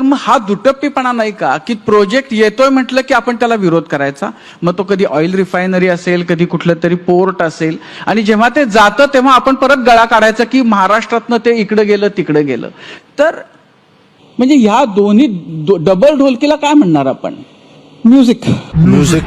तर मग हा दुटप्पीपणा नाही का? की प्रोजेक्ट येतोय म्हटलं की आपण त्याला विरोध करायचा. मग तो कधी ऑइल रिफायनरी असेल कधी कुठलं तरी पोर्ट असेल. आणि जेव्हा ते जातं तेव्हा आपण परत गळा काढायचा की महाराष्ट्रातनं ते इकडं गेलं तिकडं गेलं. तर म्हणजे ह्या दोन्ही डबल ढोलकीला काय म्हणणार आपण? म्युझिक म्युझिक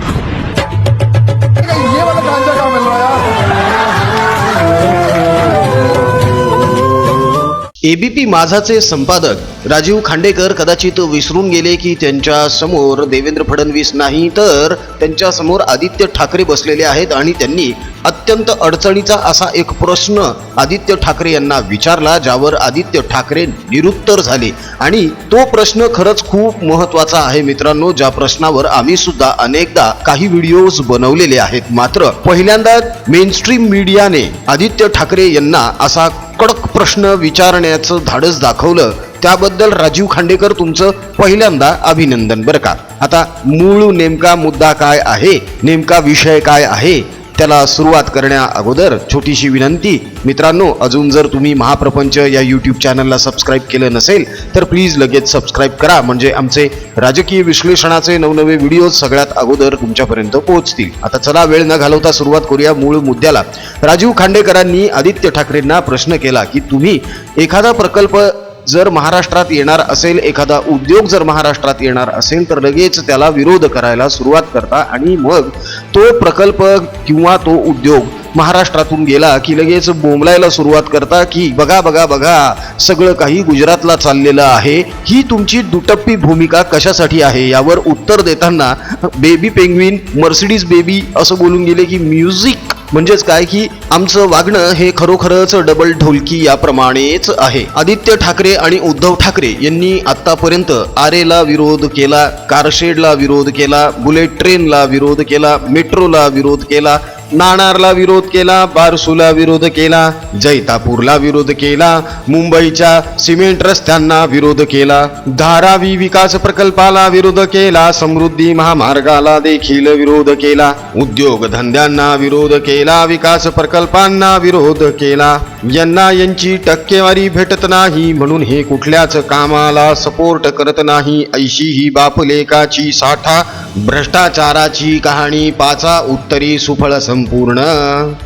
एबीपी माझाचे संपादक राजीव खांडेकर कदाचित विसरून गेले की त्यांच्यासमोर देवेंद्र फडणवीस नाही तर त्यांच्यासमोर आदित्य ठाकरे बसलेले आहेत आणि त्यांनी अत्यंत अडचणीचा असा एक प्रश्न आदित्य ठाकरे यांना विचारला ज्यावर आदित्य ठाकरे निरुत्तर झाले. आणि तो प्रश्न खरंच खूप महत्त्वाचा आहे मित्रांनो. ज्या प्रश्नावर आम्ही सुद्धा अनेकदा काही व्हिडिओज बनवलेले आहेत. मात्र पहिल्यांदा मेनस्ट्रीम मीडियाने आदित्य ठाकरे यांना असा कडक प्रश्न विचारण्याचं धाडस दाखवलं त्याबद्दल राजीव खांडेकर तुमचं पहिल्यांदा अभिनंदन बरं का. आता मूळ नेमका मुद्दा काय आहे? नेमका विषय काय आहे? त्याला सुरुवात करण्या अगोदर छोटीशी विनंती. मित्रांनो अजून जर तुम्ही महाप्रपंच या यूट्यूब चॅनलला सबस्क्राईब केलं नसेल तर प्लीज लगेच सबस्क्राईब करा. म्हणजे आमचे राजकीय विश्लेषणाचे नवनवे व्हिडिओ सगळ्यात अगोदर तुमच्यापर्यंत पोहोचतील. आता चला वेळ न घालवता सुरुवात करूया मूळ मुद्द्याला. राजीव खांडेकरांनी आदित्य ठाकरेंना प्रश्न केला की तुम्ही एखादा प्रकल्प जर महाराष्ट्रात येणार असेल एखादा उद्योग जर महाराष्ट्रात येणार असेल तर लगेच त्याला विरोध करायला सुरुवात करता आणि मग तो प्रकल्प किंवा तो उद्योग महाराष्ट्रातून गेला की लगेच बोंबलायला सुरुवात करता की बघा बघा बघा सगळं काही गुजरातला चाललेलं आहे. ही तुमची दुटप्पी भूमिका कशासाठी आहे? यावर उत्तर देताना बेबी पेंग्विन मर्सिडीज बेबी असं बोलून गेले की म्युझिक म्हणजेच काय की आमचं वागणं हे खरोखरच डबल ढोलकी याप्रमाणेच आहे. आदित्य ठाकरे आणि उद्धव ठाकरे यांनी आतापर्यंत आरेला विरोध केला कारशेडला विरोध केला बुलेट ट्रेनला विरोध केला मेट्रोला विरोध केला नाणारला विरोध केला बारसूला विरोध केला जैतापूरला विरोध केला मुंबईच्या सिमेंट रस्त्यांना विरोध केला धारावी विकास प्रकल्पाला विरोध केला समृद्धी महामार्गाला देखील विरोध केला उद्योग धंद्यांना विरोध केला विकास प्रकल्पांना विरोध केला. यांना यांची टक्केवारी भेटत नाही म्हणून हे कुठल्याच कामाला सपोर्ट करत नाही ऐशी ही बापलेकाची साठा भ्रष्टाचाराची कहाणी पाचा उत्तरी सुफळ संपूर्ण.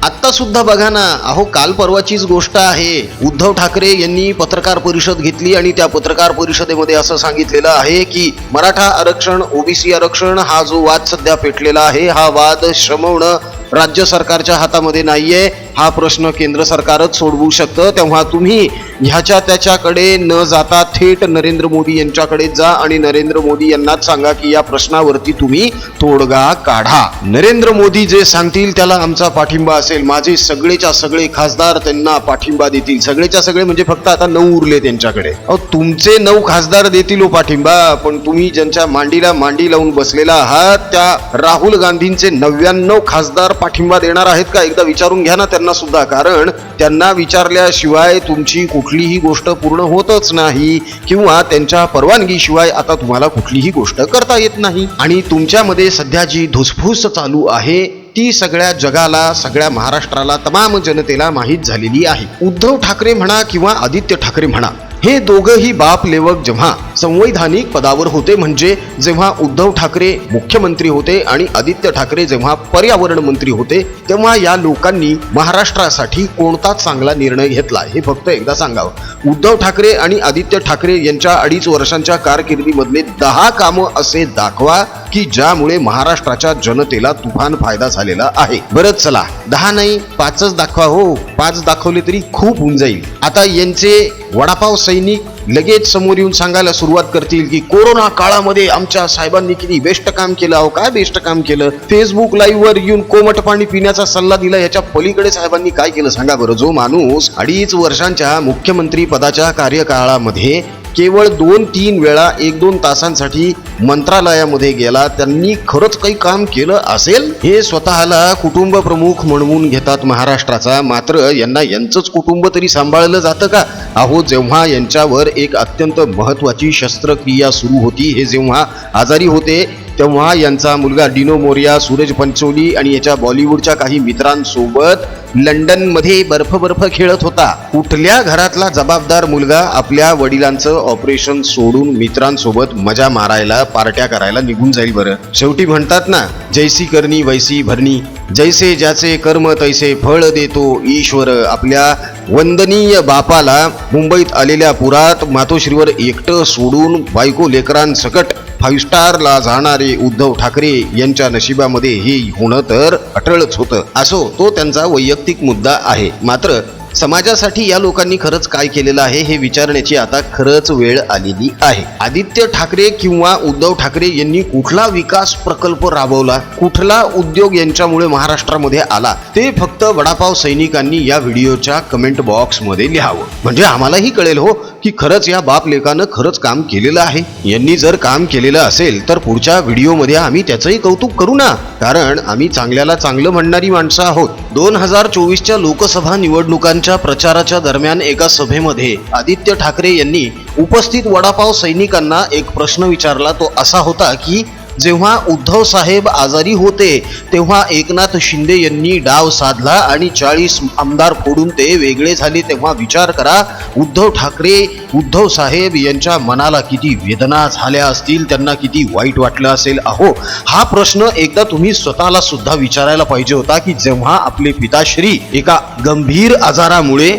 आता सुद्धा बघा ना अहो काल परवाचीच गोष्ट आहे. उद्धव ठाकरे यांनी पत्रकार परिषद घेतली आणि त्या पत्रकार परिषदेमध्ये असं सांगितलेलं आहे की मराठा आरक्षण ओबीसी आरक्षण हा जो वाद सध्या पेटलेला आहे हा वाद शमवणं राज्य सरकारच्या हातामध्ये नाहीये. हा प्रश्न केंद्र सरकारच सोडवू शकतं. तेव्हा तुम्ही ह्याच्या त्याच्याकडे न जाता थेट नरेंद्र मोदी यांच्याकडे जा आणि नरेंद्र मोदी यांनाच सांगा की या प्रश्नावरती तुम्ही तोडगा काढा. नरेंद्र मोदी जे सांगतील त्याला आमचा पाठिंबा असेल. माझे सगळेच्या सगळे खासदार त्यांना पाठिंबा देतील. सगळेच्या सगळे म्हणजे फक्त आता नऊ उरले त्यांच्याकडे. अहो तुमचे नऊ खासदार देतील हो पाठिंबा पण तुम्ही ज्यांच्या मांडीला मांडी लावून बसलेला आहात त्या राहुल गांधींचे नव्याण्णव खासदार पाठिंबा देणार आहेत का? एकदा विचारून घ्या ना त्यांना. सुद्धा कारण त्यांना विचारल्याशिवाय तुमची कुठलीही गोष्ट पूर्ण होतच नाही किंवा त्यांच्या परवानगीशिवाय आता तुम्हाला कुठलीही गोष्ट करता येत नाही. आणि तुमच्यामध्ये सध्या जी धुसफूस चालू आहे ती सगळ्या जगाला सगळ्या महाराष्ट्राला तमाम जनतेला माहीत झालेली आहे. उद्धव ठाकरे म्हणा किंवा आदित्य ठाकरे म्हणा हे दोघंही बाप लेवक जेव्हा संवैधानिक पदावर होते म्हणजे जेव्हा उद्धव ठाकरे मुख्यमंत्री होते आणि आदित्य ठाकरे जेव्हा पर्यावरण मंत्री होते तेव्हा या लोकांनी महाराष्ट्रासाठी कोणता चांगला निर्णय घेतला? हे फक्त एकदा सांगावं. उद्धव ठाकरे आणि आदित्य ठाकरे यांच्या अडीच वर्षांच्या कारकिर्दीमधले दहा कामं असे दाखवा की ज्यामुळे महाराष्ट्राच्या जनतेला तुफान फायदा झालेला आहे. बरंच चला. दहा नाही पाचच दाखवा हो. पाच दाखवले तरी खूप होऊन जाईल. आता यांचे वडापाव सैनिक लगेच समोर येऊन सांगायला सुरुवात करतील की कोरोना काळामध्ये आमच्या साहेबांनी किती बेस्ट काम केलं अहो काय बेस्ट काम केलं? फेसबुक लाईव्ह वर येऊन कोमट पाणी पिण्याचा सल्ला दिला याच्या पलीकडे साहेबांनी काय केलं? सांगा बरं. जो माणूस अडीच वर्षांच्या मुख्यमंत्री पदाच्या कार्यकाळामध्ये केवळ दोन तीन वेळा एक दोन तासांसाठी मंत्रालयामध्ये गेला. त्यांनी खरंच काही काम केलं असेल? हे स्वतःला कुटुंब प्रमुख म्हणवून घेतात महाराष्ट्राचा. मात्र यांना यांचंच कुटुंब तरी सांभाळलं जातं का? अहो जेव्हा यांच्यावर एक अत्यंत महत्वाची शस्त्रक्रिया सुरू होती हे जेव्हा आजारी होते तेव्हा यांचा मुलगा डिनो मोरिया सूरज पंचोली आणि याच्या बॉलिवूडच्या काही मित्रांसोबत लंडनमध्ये बर्फ बर्फ खेळत होता. कुठल्या घरातला जबाबदार मुलगा आपल्या वडिलांचं ऑपरेशन सोडून मित्रांसोबत मजा मारायला पार्ट्या करायला निघून जाईल बरं. शेवटी म्हणतात ना जैसी करणी वैसी भरणी जैसे ज्याचे कर्म तैसे फळ देतो ईश्वर. आपल्या वंदनीय बापाला मुंबईत आलेल्या पुरात मातोश्रीवर एकटं सोडून बायको लेकरांसकट फाईव्ह स्टारला जाणारे उद्धव ठाकरे यांच्या नशिबामध्ये हे होणं तर अटळच होतं. असो तो त्यांचा वैयक्तिक मुद्दा आहे. मात्र समाजासाठी या लोकांनी खरंच काय केलेलं आहे हे विचारण्याची आता खरंच वेळ आलेली आहे. आदित्य ठाकरे किंवा उद्धव ठाकरे यांनी कुठला विकास प्रकल्प राबवला कुठला उद्योग यांच्यामुळे महाराष्ट्रामध्ये आला ते फक्त वडापाव सैनिकांनी या व्हिडिओच्या कमेंट बॉक्समध्ये लिहावं. म्हणजे आम्हालाही कळेल हो की खरंच या बापलेखानं खरंच काम केलेलं आहे. यांनी जर काम केलेलं असेल तर पुढच्या व्हिडिओमध्ये आम्ही त्याचंही कौतुक करू ना. कारण आम्ही चांगल्याला चांगलं म्हणणारी माणसं आहोत. दोन हजार चोवीसच्या लोकसभा निवडणुकांच्या प्रचाराच्या दरम्यान एका सभेमध्ये आदित्य ठाकरे यांनी उपस्थित वडापाव सैनिकांना एक प्रश्न विचारला. तो असा होता की जेव्हा उद्धव साहेब आजारी होते तेव्हा एकनाथ शिंदे यांनी डाव साधला आणि चाळीस आमदार फोडून ते वेगळे झाले. तेव्हा विचार करा उद्धव ठाकरे उद्धव साहेब यांच्या मनाला किती वेदना झाल्या असतील त्यांना किती वाईट वाटलं असेल. अहो हा प्रश्न एकदा तुम्ही स्वतःला सुद्धा विचारायला पाहिजे होता की जेव्हा आपले पिताश्री एका गंभीर आजारामुळे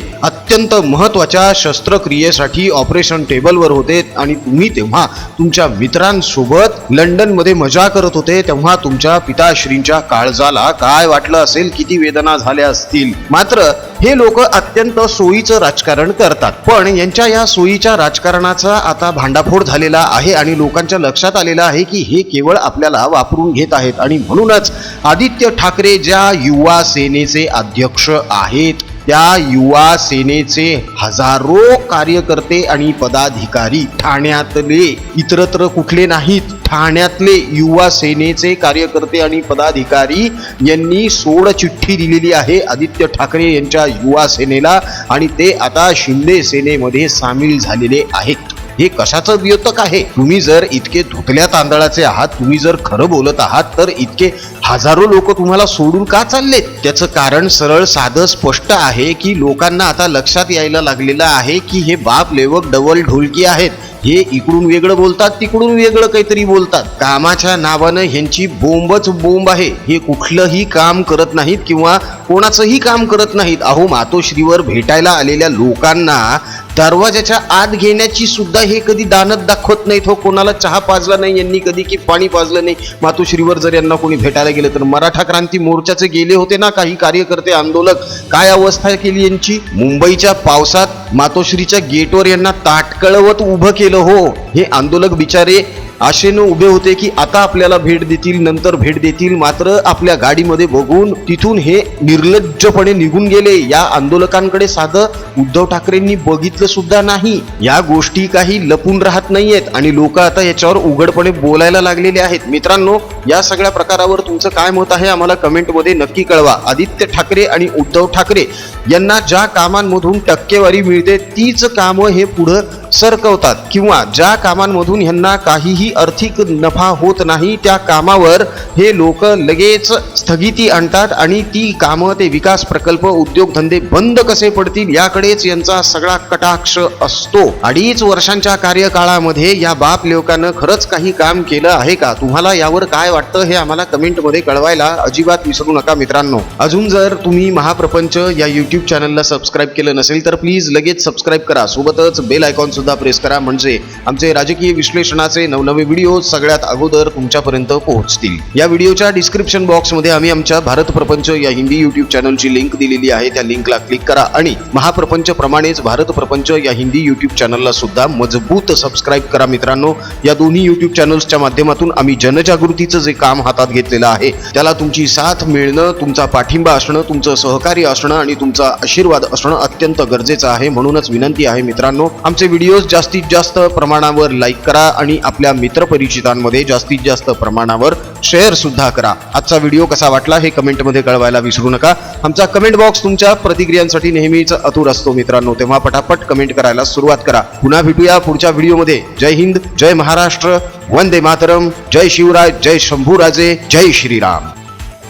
अत्यंत महत्त्वाच्या शस्त्रक्रियेसाठी ऑपरेशन टेबलवर होते आणि तुम्ही तेव्हा तुमच्या मित्रांसोबत लंडनमध्ये मजा करत होते तेव्हा तुमच्या पिताश्रींच्या काळजाला काय वाटलं असेल? किती वेदना झाल्या असतील? मात्र हे लोक अत्यंत सोयीचं राजकारण करतात. पण यांच्या या सोयीच्या राजकारणाचा आता भांडाफोड झालेला आहे आणि लोकांच्या लक्षात आलेलं आहे की हे केवळ आपल्याला वापरून घेत आहेत. आणि म्हणूनच आदित्य ठाकरे ज्या युवा सेनेचे अध्यक्ष आहेत त्या युवा सेनेचे हजारो कार्यकर्ते आणि पदाधिकारी ठाण्यातले इतरत्र कुठले नाहीत. ठाण्यातले युवा सेनेचे कार्यकर्ते आणि पदाधिकारी यांनी सोड चिठ्ठी दिलेली आहे आदित्य ठाकरे यांच्या युवा सेनेला आणि ते आता शिंदे सेनेमध्ये सामील झालेले आहेत. हे कशाचं द्योतक आहे? तुम्ही जर इतके धुतल्या तांदळाचे आहात तुम्ही जर खरं बोलत आहात तर इतके हजारो लोक तुम्हाला सोडून का चाललेत? त्याचं कारण सरळ साधं स्पष्ट आहे की लोकांना आता लक्षात यायला लागलेलं आहे की हे बाप लेवक डबल ढोलकी आहेत. हे इकडून वेगळं बोलतात तिकडून वेगळं काहीतरी बोलतात. कामाच्या नावानं ह्यांची बोंबच बोंब आहे. हे कुठलंही काम करत नाहीत किंवा कोणाचंही काम करत नाहीत. अहो मातोश्रीवर भेटायला आलेल्या लोकांना दरवाजाच्या आत घेण्याची सुद्धा हे कधी दानत दाखवत नाहीत हो. कोणाला चहा पाजला नाही यांनी कधी की पाणी पाजलं नाही. मातोश्रीवर जर यांना कोणी भेटायला गेलं तर मराठा क्रांती मोर्चाचे गेले होते ना काही कार्यकर्ते आंदोलक? काय अवस्था केली यांची? मुंबईच्या पावसात मातोश्रीच्या गेटवर यांना ताटकळवत उभं केलं हो. हे आंदोलक बिचारे आशेनं उभे होते की आता आपल्याला भेट देतील नंतर भेट देतील मात्र आपल्या गाडीमध्ये बघून तिथून हे निर्लज्जपणे निघून गेले. या आंदोलकांकडे साधं उद्धव ठाकरेंनी बघितलं सुद्धा नाही. या गोष्टी काही लपून राहत नाहीयेत आणि लोक आता याच्यावर उघडपणे बोलायला लागलेले आहेत. मित्रांनो या सगळ्या प्रकारावर तुमचं काय मत आहे आम्हाला कमेंटमध्ये नक्की कळवा. आदित्य ठाकरे आणि उद्धव ठाकरे यांना ज्या कामांमधून टक्केवारी मिळते तीच कामं हे पुढं सरकवतात किंवा ज्या कामांमधून ह्यांना काहीही आर्थिक नफा होत नाही त्या कामावर हे लोक लगेच स्थगिती आणतात आणि ती कामं ते विकास प्रकल्प उद्योगधंदे बंद कसे पडतील याकडेच यांचा सगळा कटाक्ष असतो. अडीच वर्षांच्या कार्यकाळामध्ये या बाप लोकांना खरंच काही काम केलं आहे का? तुम्हाला यावर काय वाटतं हे आम्हाला कमेंटमध्ये कळवायला अजिबात विसरू नका मित्रांनो. अजून जर तुम्ही महाप्रपंच या युट्यूब चॅनलला सबस्क्राईब केलं नसेल तर प्लीज लगेच सबस्क्राईब करा. सोबतच बेल आयकॉन सुद्धा प्रेस करा. म्हणजे आमचे राजकीय विश्लेषणाचे नवनवे व्हिडिओ सगळ्यात अगोदर तुमच्यापर्यंत पोहोचतील. या व्हिडिओच्या डिस्क्रिप्शन बॉक्समध्ये आम्ही आमच्या भारत प्रपंच या हिंदी युट्यूब चॅनलची लिंक दिलेली आहे. त्या लिंकला क्लिक करा आणि महाप्रपंच प्रमाणेच भारत प्रपंच या हिंदी युट्यूब चॅनलला सुद्धा मजबूत सबस्क्राईब करा मित्रांनो. या दोन्ही युट्यूब चॅनल्सच्या माध्यमातून आम्ही जनजागृतीचं जे काम हातात घेतलेलं आहे त्याला तुमची साथ मिळणं तुमचा पाठिंबा असणं तुमचं सहकार्य असणं आणि तुमचा आशीर्वाद असणं अत्यंत गरजेचं आहे. म्हणूनच विनंती आहे मित्रांनो आमचे व्हिडिओ व्हिडिओज जास्तीत जास्त प्रमाणावर लाईक करा आणि आपल्या मित्रपरिचितांमध्ये जास्तीत जास्त प्रमाणावर शेअर सुद्धा करा. आजचा व्हिडिओ कसा वाटला हे कमेंटमध्ये कळवायला विसरू नका. आमचा कमेंट बॉक्स तुमच्या प्रतिक्रियांसाठी नेहमीच अतुर असतो मित्रांनो. तेव्हा पटापट कमेंट करायला सुरुवात करा. पुन्हा भेटूया पुढच्या व्हिडिओमध्ये जय हिंद जय महाराष्ट्र. वंदे मातरम. जय शिवराय जय शंभूराजे. जय श्रीराम.